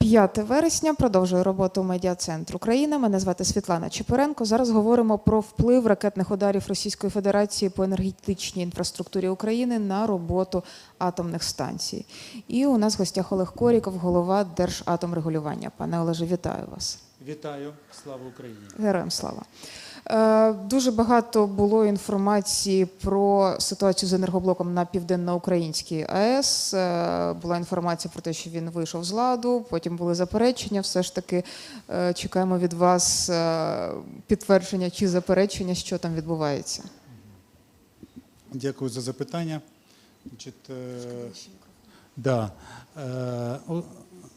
5 вересня продовжую роботу медіа-центр України. Мене звати Світлана Чепуренко. Зараз говоримо про вплив ракетних ударів Російської Федерації по енергетичній інфраструктурі України на роботу атомних станцій. І у нас в гостях Олег Коріков, голова Держатомрегулювання. Пане Олеже, вітаю вас. Вітаю, слава Україні! Героям слава. Е, Дуже багато було інформації про ситуацію з енергоблоком на південноукраїнській АЕС. Е, Була інформація про те, що він вийшов з ладу. Потім були заперечення. Все ж таки е, чекаємо від вас підтвердження чи заперечення, що там відбувається. Дякую за запитання. Значить, да,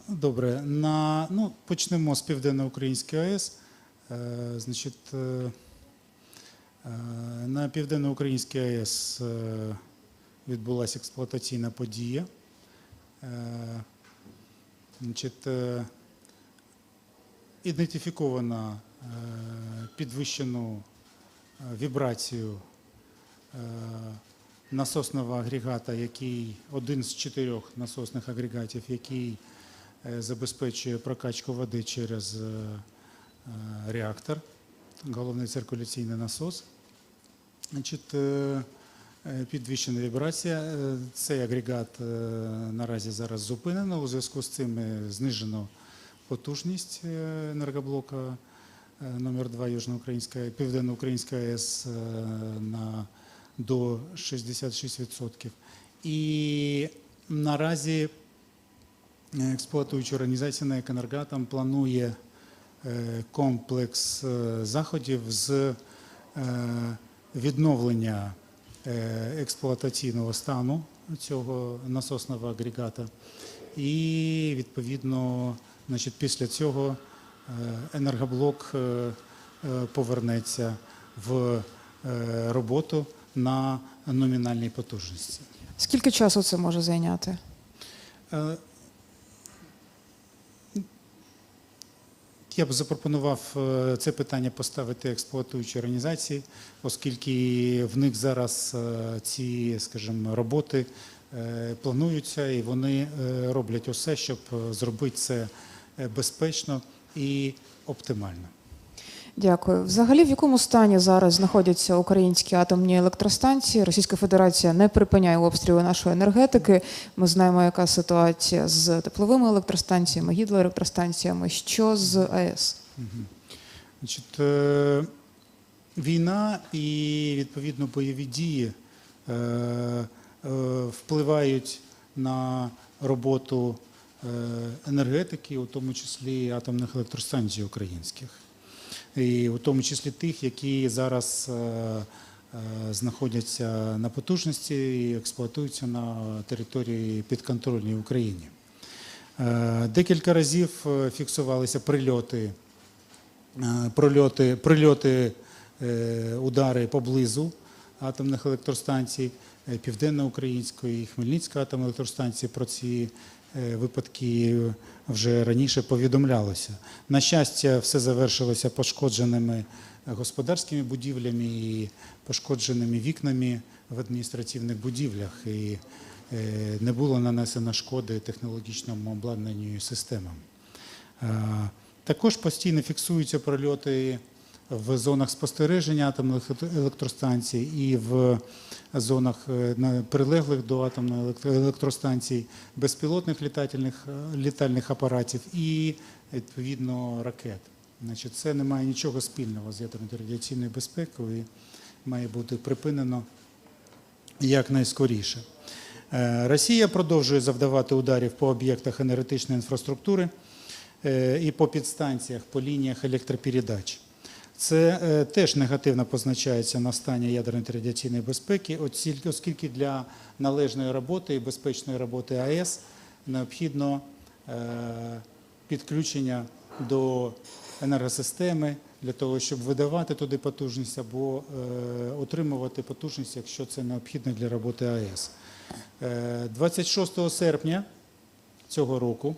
добре, на, ну, почнемо з Південно-Української АЕС. Е, значить, е, е, на Південно-Українській АЕС відбулася експлуатаційна подія. Значить, ідентифіковано е, підвищену вібрацію насосного агрегата, який один з чотирьох насосних агрегатів, який забезпечує прокачку води через реактор, головний циркуляційний насос. Значить, е, е, підвищена вібрація. Е, Цей агрегат е, наразі зараз зупинено. У зв'язку з цим е, знижено потужність е, енергоблока е, номер 2 Южноукраїнська, Південноукраїнська АЕС е, на до 66%. І наразі е, експлуатуюча організація «НЕК Енергатом» планує е, комплекс е, заходів з е, відновлення е, експлуатаційного стану цього насосного агрегата. І відповідно, значить, після цього е, енергоблок е, е, повернеться в е, роботу на номінальній потужності. Скільки часу це може зайняти? Я б запропонував е, це питання поставити експлуатуючій організації, оскільки в них зараз е, ці, скажімо, роботи е, плануються і вони роблять усе, щоб зробити це безпечно і оптимально. Дякую. Взагалі, в якому стані зараз знаходяться українські атомні електростанції? Російська Федерація не припиняє обстріли нашої енергетики. Ми знаємо, яка ситуація з тепловими електростанціями, гідроелектростанціями. Що з АЕС? Значить, е, війна і відповідно бойові дії е, е, впливають на роботу енергетики, у тому числі атомних електростанцій українських, і у тому числі тих, які зараз е, е, знаходяться на потужності і експлуатуються на території підконтрольній Україні. Е, Декілька разів фіксувалися прильоти прильоти, е, удари поблизу атомних електростанцій Південно-Української і Хмельницької атомної електростанції. Про ці е, випадки вже раніше повідомлялося. На щастя, все завершилося пошкодженими господарськими будівлями і пошкодженими вікнами в адміністративних будівлях. І е, не було нанесено шкоди технологічному обладнанню і системам. Е, Також постійно фіксуються прольоти в зонах спостереження атомних електростанцій і в зонах е, прилеглих до атомної електро- електростанцій безпілотних літательних, е, літальних апаратів і відповідно ракет. Значить, це не має нічого спільного з ядерною радіаційною безпекою і має бути припинено якнайскоріше. Е, Росія продовжує завдавати ударів по об'єктах енергетичної інфраструктури і по підстанціях, по лініях електропередач. Це е, теж негативно позначається на стані ядерної та безпеки, оскільки для належної роботи і безпечної роботи АЕС необхідно е, підключення до енергосистеми для того, щоб видавати туди потужність або е, отримувати потужність, якщо це необхідно для роботи АЕС. Е, 26 серпня цього року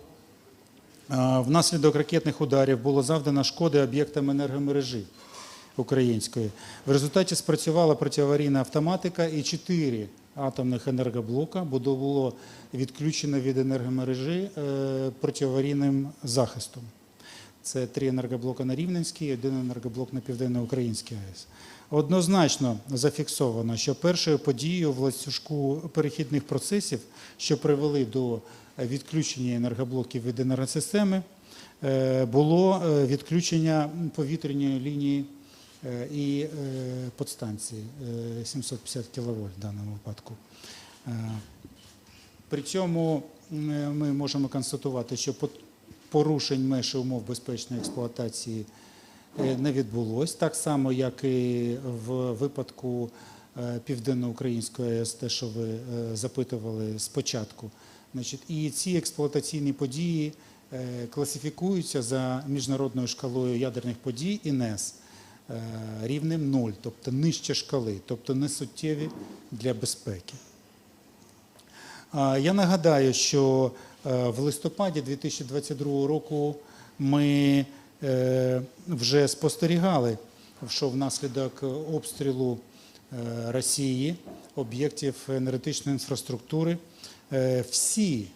Внаслідок ракетних ударів було завдано шкоди об'єктам енергомережі української. В результаті спрацювала протиаварійна автоматика і чотири атомних енергоблока було відключено від енергомережі е, протиаварійним захистом. Це три енергоблока на Рівненській і один енергоблок на Південноукраїнській АЕС. Однозначно зафіксовано, що першою подією в ланцюжку перехідних процесів, що привели до відключення енергоблоків від енергосистеми, е, було е, відключення повітряної лінії е, і подстанції е, 750 кВт в даному випадку. При цьому ми можемо констатувати, що порушень меж умов безпечної експлуатації не відбулось, так само, як і в випадку Південноукраїнської АЕС, те, що ви запитували спочатку. Значить, і ці експлуатаційні події е, класифікуються за міжнародною шкалою ядерних подій ІНЕС е, рівнем 0, тобто нижче шкали, тобто не суттєві для безпеки. Я нагадаю, що е, в листопаді 2022 року ми вже спостерігали, що внаслідок обстрілу Росії об'єктів енергетичної інфраструктури всі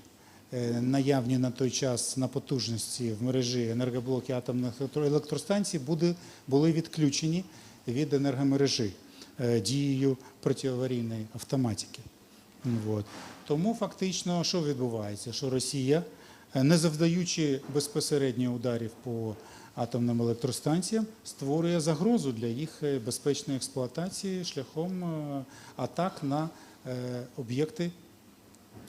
е, наявні на той час на потужності в мережі енергоблоки атомних електростанцій були відключені від енергомережі е, дією протиаварійної автоматики. Тому фактично, що відбувається? Що Росія, е, не завдаючи безпосередньо ударів по атомним електростанціям, створює загрозу для їх е, безпечної експлуатації шляхом е, атак на е, об'єкти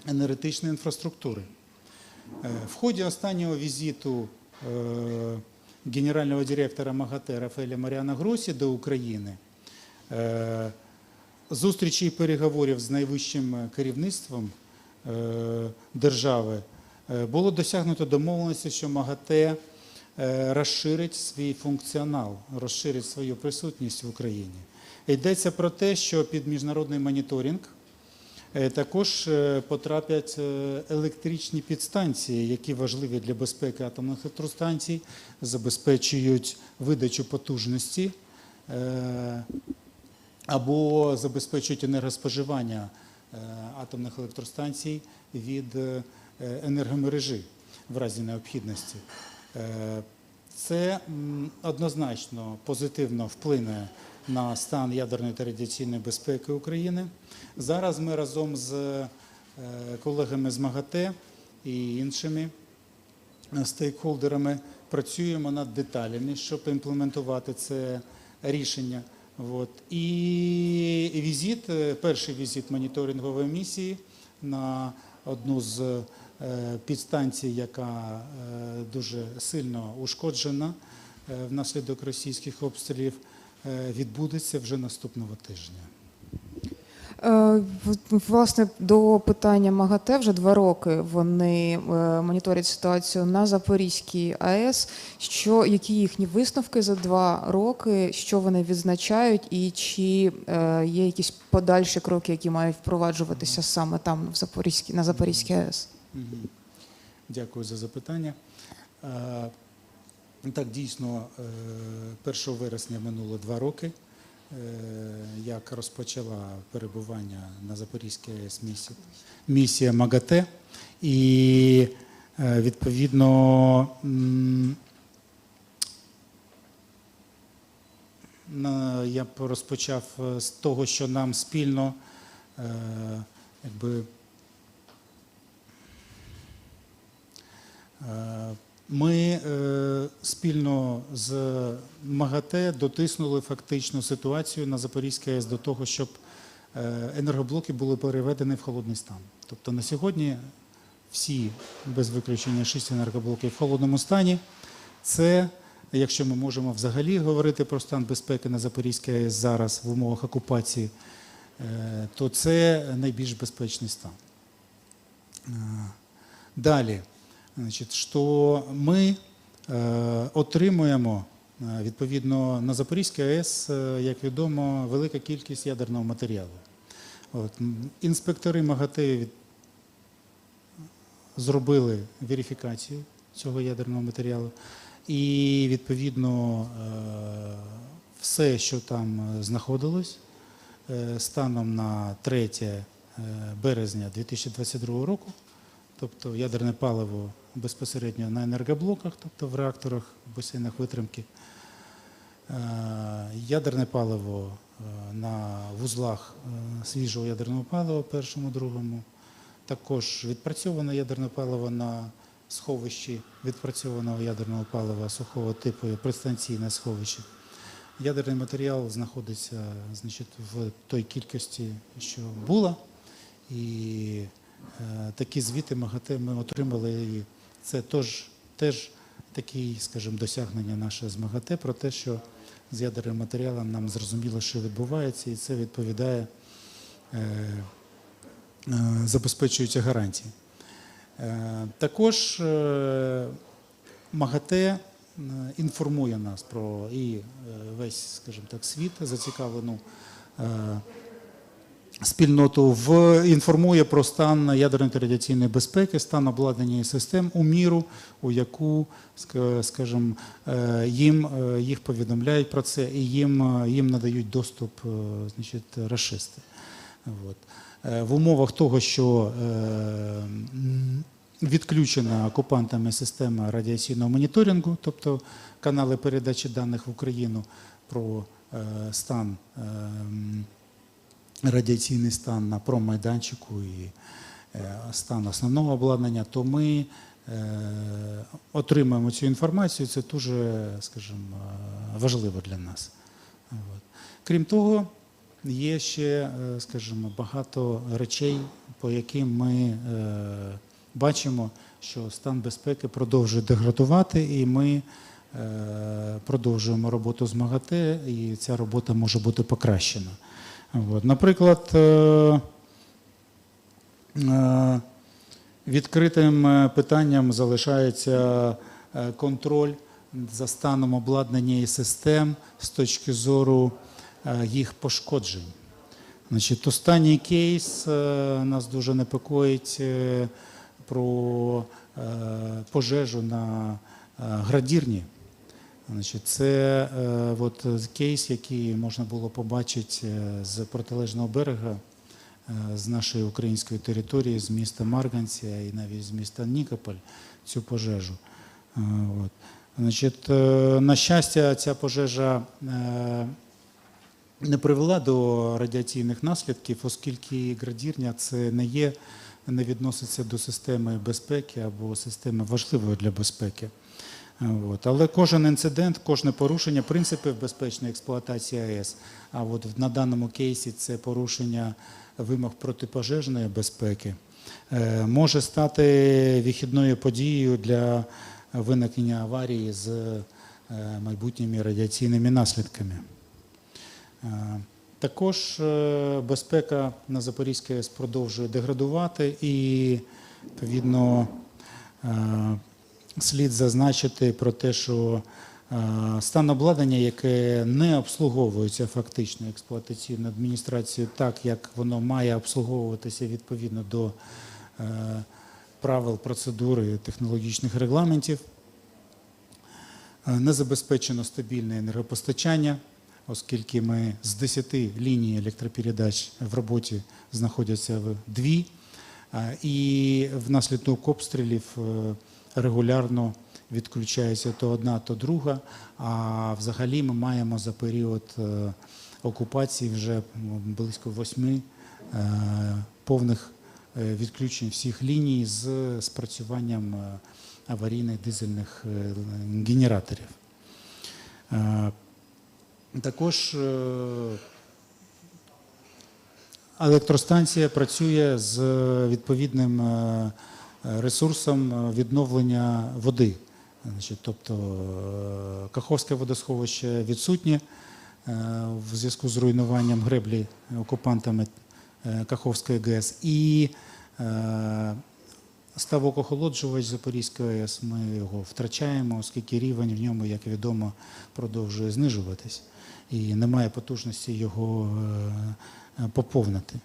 енергетичної інфраструктури. Е, В ході останнього візиту е, генерального директора МАГАТЕ Рафаеля Маріана Гросі до України е, зустрічі і переговорів з найвищим керівництвом держави було досягнуто домовленості, що МАГАТЕ розширить свій функціонал, розширить свою присутність в Україні. Йдеться про те, що під міжнародний моніторинг Також е, потрапять е, електричні підстанції, які важливі для безпеки атомних електростанцій, забезпечують видачу потужності е, або забезпечують енергоспоживання е, атомних електростанцій від е, енергомережі в разі необхідності. Е, Це однозначно позитивно вплине на стан ядерної та радіаційної безпеки України. Зараз ми разом з е, колегами з МАГАТЕ і іншими е, стейкхолдерами працюємо над деталями, щоб імплементувати це рішення. От. І візит, е, перший візит моніторингової місії на одну з підстанцій, яка дуже сильно ушкоджена внаслідок російських обстрілів, відбудеться вже наступного тижня. Е, Власне, до питання МАГАТЕ вже два роки вони е, моніторять ситуацію на Запорізькій АЕС. Що які їхні висновки за два роки, що вони відзначають, і чи е, є якісь подальші кроки, які мають впроваджуватися саме там в Запорізькій на Запорізькій АЕС? Дякую за запитання. Е, Так, дійсно, е, 1 вересня минуло два роки, е, як розпочала перебування на Запорізькій АЕС місія, МАГАТЕ. І е, відповідно я розпочав е, з того, що нам спільно е, якби Е, Ми е, спільно з МАГАТЕ дотиснули фактично ситуацію на Запорізькій АЕС до того, щоб е, енергоблоки були переведені в холодний стан. Тобто на сьогодні всі, без виключення, шість енергоблоків в холодному стані. Це, якщо ми можемо взагалі говорити про стан безпеки на Запорізькій АЕС зараз в умовах окупації, е, то це найбільш безпечний стан. Далі, значить, що ми е, отримуємо е, відповідно на Запорізькій АЕС, е, як відомо, велика кількість ядерного матеріалу. От, інспектори МАГАТЕ від, зробили верифікацію цього ядерного матеріалу, і відповідно все, що там знаходилось, станом на 3 березня 2022 року. Тобто ядерне паливо безпосередньо на енергоблоках, тобто в реакторах, басейнах витримки. Е, Ядерне паливо е, на вузлах е, свіжого ядерного палива, першому, другому. Також відпрацьоване ядерне паливо на сховищі відпрацьованого ядерного палива сухого типу пристанційне сховище. Ядерний матеріал знаходиться значить, в той кількості, що була. І е, такі звіти МАГАТЕ ми отримали. Це теж, теж такі, скажімо, досягнення наше з МАГАТЕ про те, що з ядерним матеріалом нам зрозуміло, що відбувається, і це відповідає, е, е, забезпечуються гарантії. Е, Також е, МАГАТЕ е, інформує нас про і е, весь, скажімо так, світ зацікавлену е, спільноту в інформує про стан ядерної та радіаційної безпеки, стан обладнання і систем у міру, у яку, ска- скажімо, е, їм е, їх повідомляють про це і їм, е, їм надають доступ, значить, расисти. От. В умовах того, що відключена окупантами система радіаційного моніторингу, тобто канали передачі даних в Україну про стан, радіаційний стан на промайданчику і е, стан основного обладнання, то ми е, отримаємо цю інформацію. Це дуже, скажімо, е, важливо для нас. Крім того, є ще, скажімо, багато речей, по яким ми бачимо, що стан безпеки продовжує деградувати, і ми продовжуємо роботу з МАГАТЕ, і ця робота може бути покращена. От. Наприклад, е, е, відкритим е, питанням залишається контроль за станом обладнання і систем з точки зору їх пошкоджень. Значить, останній кейс нас дуже непокоїть про пожежу на градірні. Значить, це е, от, кейс, який можна було побачити е, з протилежного берега, е, з нашої української території, з міста Марганця і навіть з міста Нікополь, цю пожежу. Е, От. Значить, е, на щастя, ця пожежа е, не привела до радіаційних наслідків, оскільки градірня це не є, не відноситься до системи безпеки або системи важливої для безпеки. От. Але кожен інцидент, кожне порушення принципів безпечної експлуатації АЕС, а от на даному кейсі це порушення вимог протипожежної безпеки, е, може стати вихідною подією для виникнення аварії з е, майбутніми радіаційними наслідками. Е, Також безпека на Запорізькій АЕС продовжує деградувати і, відповідно, слід зазначити про те, що е, стан обладнання, яке не обслуговується фактично експлуатаційною адміністрацією так, як воно має обслуговуватися відповідно до е, правил процедури технологічних регламентів, Е, не забезпечено стабільне енергопостачання, оскільки ми з 10 ліній електропередач в роботі знаходяться в дві, і внаслідок обстрілів регулярно відключається то одна, то друга. А взагалі ми маємо за період е, окупації вже близько восьми е, повних е, відключень всіх ліній з спрацюванням аварійних дизельних генераторів. Також електростанція працює з відповідним ресурсом е, відновлення води. Тобто е, Каховське водосховище відсутнє е, в зв'язку з руйнуванням греблі окупантами Каховської ГЕС. І ставок охолоджувач Запорізької АЕС ми його втрачаємо, оскільки рівень в ньому, як відомо, продовжує знижуватись і немає потужності його поповнити.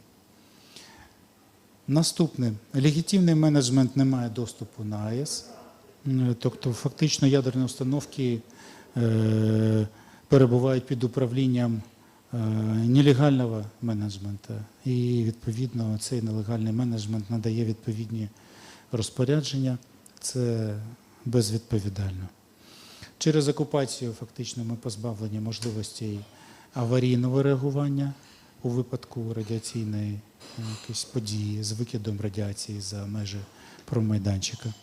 Наступне легітимний менеджмент не має доступу на АЕС. Тобто, фактично ядерні установки е, перебувають під управлінням е, нелегального менеджменту. І відповідно цей нелегальний менеджмент надає відповідні розпорядження. Це безвідповідально. Через окупацію фактично ми позбавлені можливостей аварійного реагування у випадку радіаційної е, якоїсь події з викидом радіації за межі промайданчика.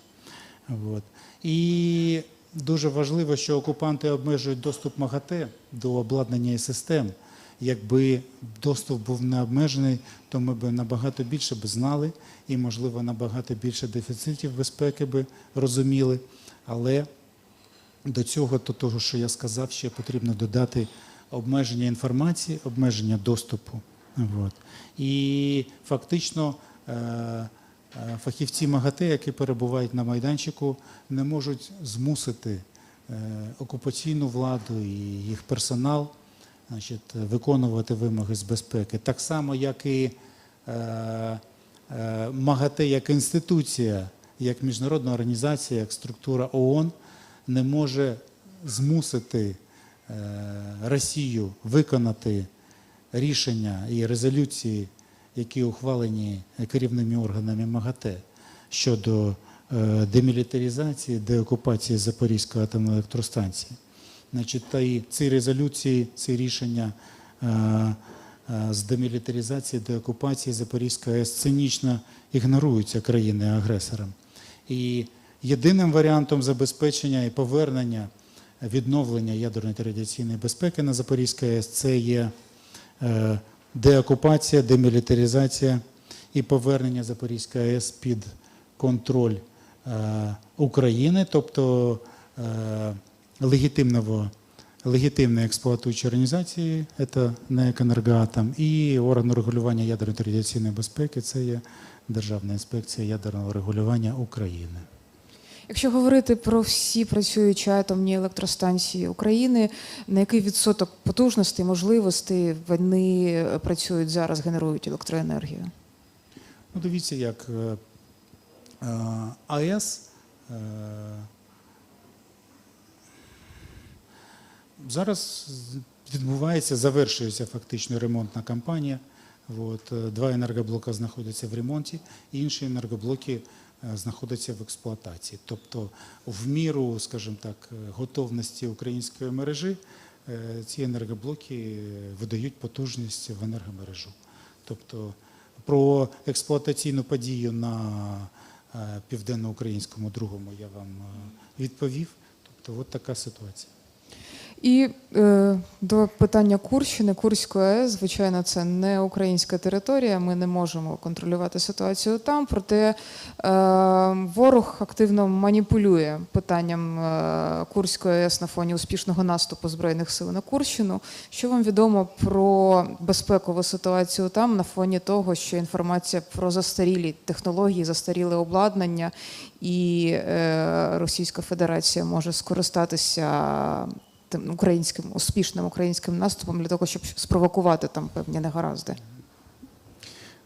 От. І дуже важливо, що окупанти обмежують доступ МАГАТЕ до обладнання і систем. Якби доступ був не обмежений, то ми б набагато більше б знали і, можливо, набагато більше дефіцитів безпеки би розуміли. Але до цього, до того, що я сказав, ще потрібно додати обмеження інформації, обмеження доступу. От. І фактично е, е, фахівці МАГАТЕ, які перебувають на майданчику, не можуть змусити е, окупаційну владу і їх персонал значить, виконувати вимоги з безпеки. Так само, як і МАГАТЕ як інституція, як міжнародна організація, як структура ООН не може змусити Росію виконати рішення і резолюції, які ухвалені керівними органами МАГАТЕ щодо е, демілітаризації, деокупації Запорізької атомної електростанції. Значить, та і ці резолюції, ці рішення е, е, з демілітаризації, деокупації Запорізької АЕС цинічно ігноруються країною-агресором. І єдиним варіантом забезпечення і повернення відновлення ядерної та радіаційної безпеки на Запорізькій АЕС це є е, деокупація, демілітаризація і повернення Запорізької АЕС під контроль е, України, тобто е, легітимного легітимної експлуатуючої організації, це НЕК «Енергоатом», і органу регулювання ядерної та радіаційної безпеки, це є Державна інспекція ядерного регулювання України. Якщо говорити про всі працюючі атомні електростанції України, на який відсоток потужностей, можливостей вони працюють зараз, генерують електроенергію? Ну, дивіться, як е, е, АЕС е, зараз відбувається, завершується фактично ремонтна кампанія. От, е, два енергоблоки знаходяться в ремонті, інші енергоблоки е, знаходяться в експлуатації. Тобто, в міру, скажімо так, е, готовності української мережі е, ці енергоблоки видають потужність в енергомережу. Тобто про експлуатаційну подію на південноукраїнському другому я вам відповів. Тобто, от така ситуація. І е, до питання Курщини, Курської АЕС, звичайно, це не українська територія. Ми не можемо контролювати ситуацію там. Проте е, ворог активно маніпулює питанням е, Курської АЕС на фоні успішного наступу збройних сил на Курщину. Що вам відомо про безпекову ситуацію там на фоні того, що інформація про застарілі технології, застаріле обладнання, і е, Російська Федерація може скористатися тим українським успішним українським наступом для того, щоб спровокувати там певні негаразди.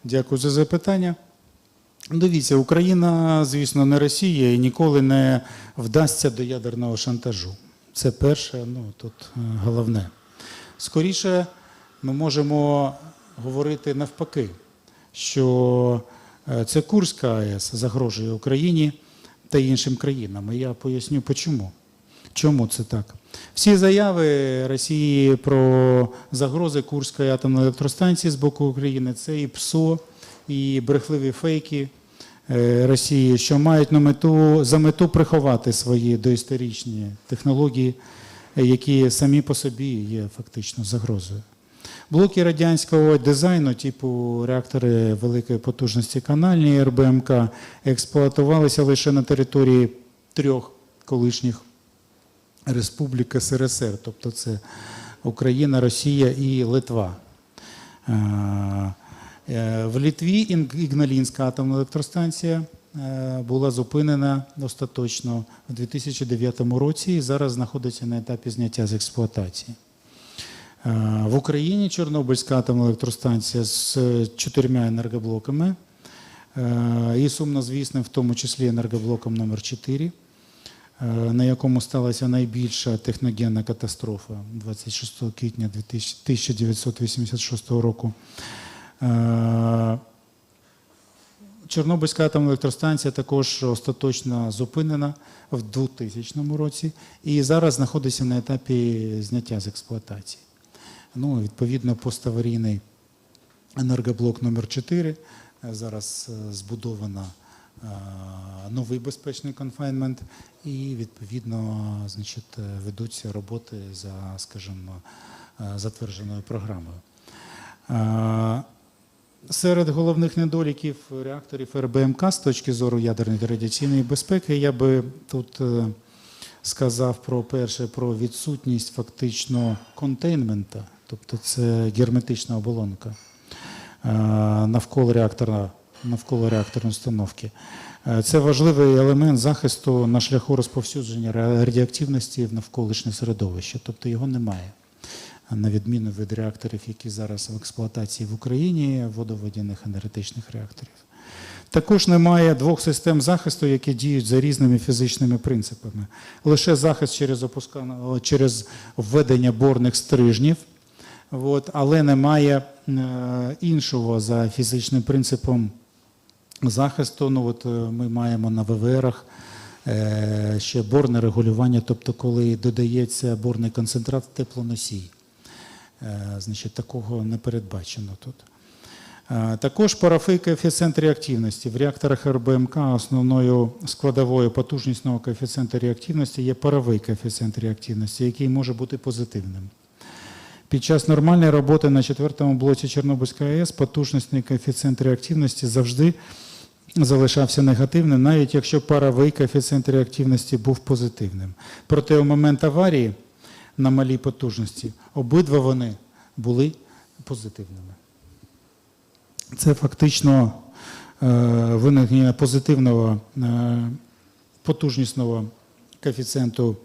Дякую за запитання. Дивіться, Україна, звісно, не Росія і ніколи не вдасться до ядерного шантажу. Це перше, ну тут е, головне. Скоріше, ми можемо говорити навпаки, що е, це Курська АЕС загрожує Україні та іншим країнам. І я поясню, чому. Чому це так? Всі заяви Росії про загрози Курської атомної електростанції з боку України це і ПСО, і брехливі фейки е, Росії, що мають на мету за мету приховати свої доісторичні технології, які самі по собі є фактично загрозою. Блоки радянського дизайну, типу реактори великої потужності канальні РБМК, експлуатувалися лише на території трьох колишніх республік СРСР, тобто це Україна, Росія і Литва. Е, е, В Литві Ігналінська атомна електростанція е, була зупинена остаточно у 2009 році і зараз знаходиться на етапі зняття з експлуатації. В Україні Чорнобильська атомна електростанція з чотирма енергоблоками і сумнозвісним, в тому числі енергоблоком номер 4 е, на якому сталася найбільша техногенна катастрофа 26 квітня 1986 року. Е, Чорнобильська атомна електростанція також остаточно зупинена в 2000 році і зараз знаходиться на етапі зняття з експлуатації. Ну, відповідно, поставарійний енергоблок номер 4 е, зараз е, збудовано е, новий безпечний конфайнмент, і відповідно значить, е, ведуться роботи за, скажімо, е, затвердженою програмою. Е, Серед головних недоліків реакторів РБМК з точки зору ядерної та радіаційної безпеки, я би тут е, сказав про перше про відсутність фактично контейнмента, тобто це герметична оболонка е, навколо реактора, навколо реакторної установки. Е, Це важливий елемент захисту на шляху розповсюдження радіоактивності в навколишнє середовище, тобто його немає на відміну від реакторів, які зараз в експлуатації в Україні, водоводяних енергетичних реакторів. Також немає двох систем захисту, які діють за різними фізичними принципами. Лише захист через, опускання, через введення борних стрижнів, от, але немає е, іншого за фізичним принципом захисту. Ну, от, е, ми маємо на ВВРах е, ще борне регулювання, тобто коли додається борний концентрат теплоносій. Е, Значить, такого не передбачено тут. Також парафий коефіцієнт реактивності. В реакторах РБМК основною складовою потужнісного коефіцієнту реактивності є паровий коефіцієнт реактивності, який може бути позитивним. Під час нормальної роботи на четвертому блоці Чорнобильської АЕС потужнісний коефіцієнт реактивності завжди залишався негативним, навіть якщо паровий коефіцієнт реактивності був позитивним. Проте у момент аварії на малій потужності обидва вони були позитивними. Це фактично е, виникнення позитивного е, потужнісного коефіцієнту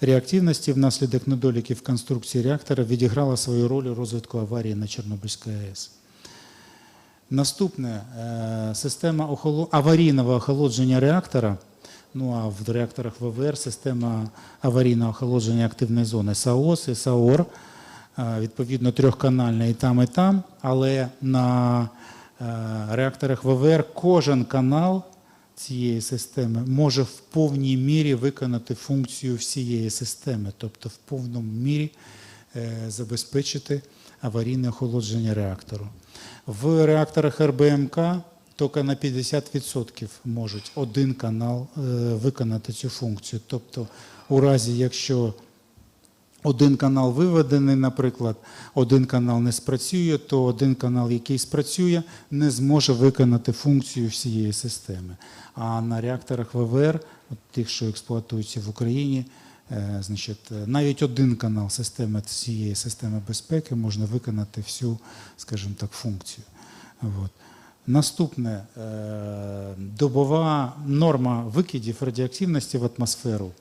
реактивності внаслідок недоліків конструкції реактора відіграла свою роль у розвитку аварії на Чорнобильській АЕС. Наступне е, система аварійного охолодження реактора. Ну а в реакторах ВВР система аварійного охолодження активної зони САОС і САОР, е, відповідно трьохканальна і там, і там. Але на е, реакторах ВВР кожен канал цієї системи може в повній мірі виконати функцію всієї системи, тобто в повному мірі забезпечити аварійне охолодження реактору. В реакторах РБМК тільки на 50% можуть один канал е, виконати цю функцію. Тобто, у разі, якщо один канал виведений, наприклад, один канал не спрацює, то один канал, який спрацює, не зможе виконати функцію всієї системи. А на реакторах ВВР, тих, що експлуатуються в Україні, значить, е, навіть один канал системи цієї системи безпеки можна виконати всю, скажімо так, функцію. От. Наступне е, добова норма викидів радіоактивності в атмосферу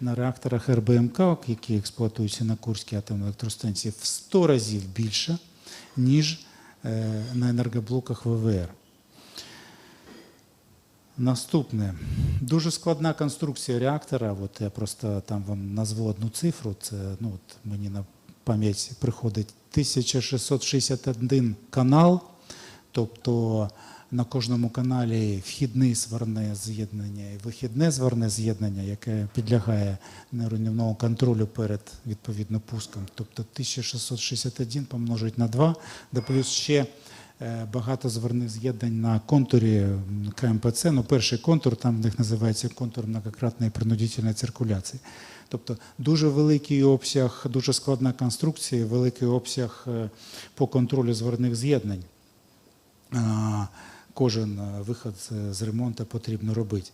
на реакторах РБМК, які експлуатуються на Курській атомній електростанції, в 100 разів більша, ніж е, на енергоблоках ВВР. Наступне дуже складна конструкція реактора. От я просто там вам назву одну цифру. Це ну от мені на пам'ять приходить 1661 канал. Тобто на кожному каналі вхідне сварне з'єднання і вихідне сварне з'єднання, яке підлягає нейронівному контролю перед відповідно пуском. Тобто 1661 помножить на 2, да плюс ще багато зверних з'єднань на контурі КМПЦ. Ну, перший контур, там в них називається контур многократної принудительної циркуляції. Тобто дуже великий обсяг, дуже складна конструкція, великий обсяг е, по контролю зверних з'єднань. Кожен е, виход з ремонту потрібно робити.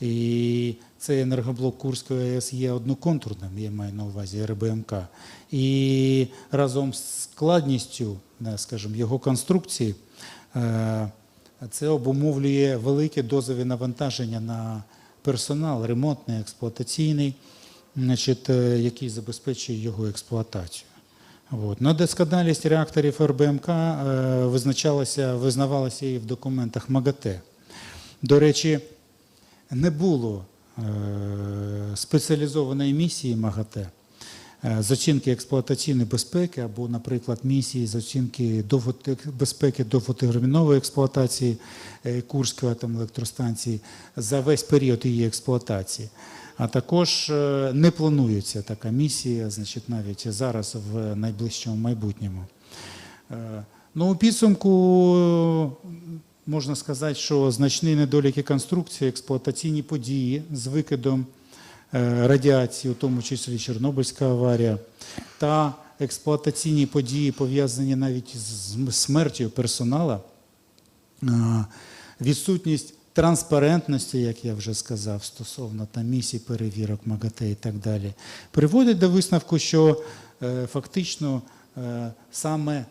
І цей енергоблок Курської АЕС є одноконтурним, я маю на увазі РБМК. І разом з складністю, е, скажімо, його конструкції, е, це обумовлює велике дозові навантаження на персонал, ремонтний, експлуатаційний, значить, е, який забезпечує його експлуатацію. От. Недосконалість реакторів РБМК визначалася, визнавалася і в документах МАГАТЕ. До речі, не було е, спеціалізованої місії МАГАТЕ е, з оцінки експлуатаційної безпеки або, наприклад, місії з оцінки безпеки довготермінової експлуатації е, Курської атомної електростанції за весь період її експлуатації. А також не планується така місія, значить, навіть зараз в найближчому майбутньому. Ну, у підсумку можна сказати, що значні недоліки конструкції, експлуатаційні події з викидом е, радіації, у тому числі Чорнобильська аварія, та експлуатаційні події, пов'язані навіть з смертю персоналу, е, відсутність транспарентності, як я вже сказав, стосовно там, місій перевірок МАГАТЕ і так далі, приводить до висновку, що е, фактично саме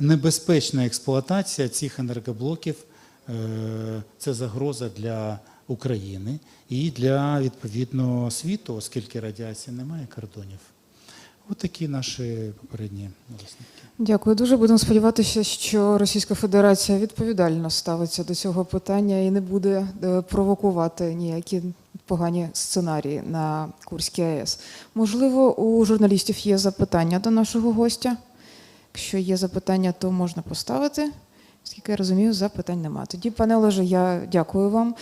небезпечна експлуатація цих енергоблоків е, це загроза для України і для відповідно світу, оскільки радіації немає кордонів. Ось такі наші попередні висновки. Дякую. Дуже будемо сподіватися, що Російська Федерація відповідально ставиться до цього питання і не буде е, провокувати ніякі погані сценарії на Курській АЕС. Можливо, у журналістів є запитання до нашого гостя. Якщо є запитання, то можна поставити. Скільки я розумію, запитань нема. Тоді, пане Олеже, я дякую вам.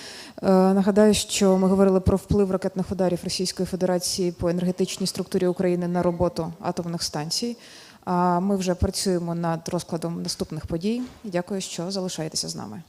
Е, Нагадаю, що ми говорили про вплив ракетних ударів Російської Федерації по енергетичній структурі України на роботу атомних станцій. А ми вже працюємо над розкладом наступних подій. Дякую, що залишаєтеся з нами.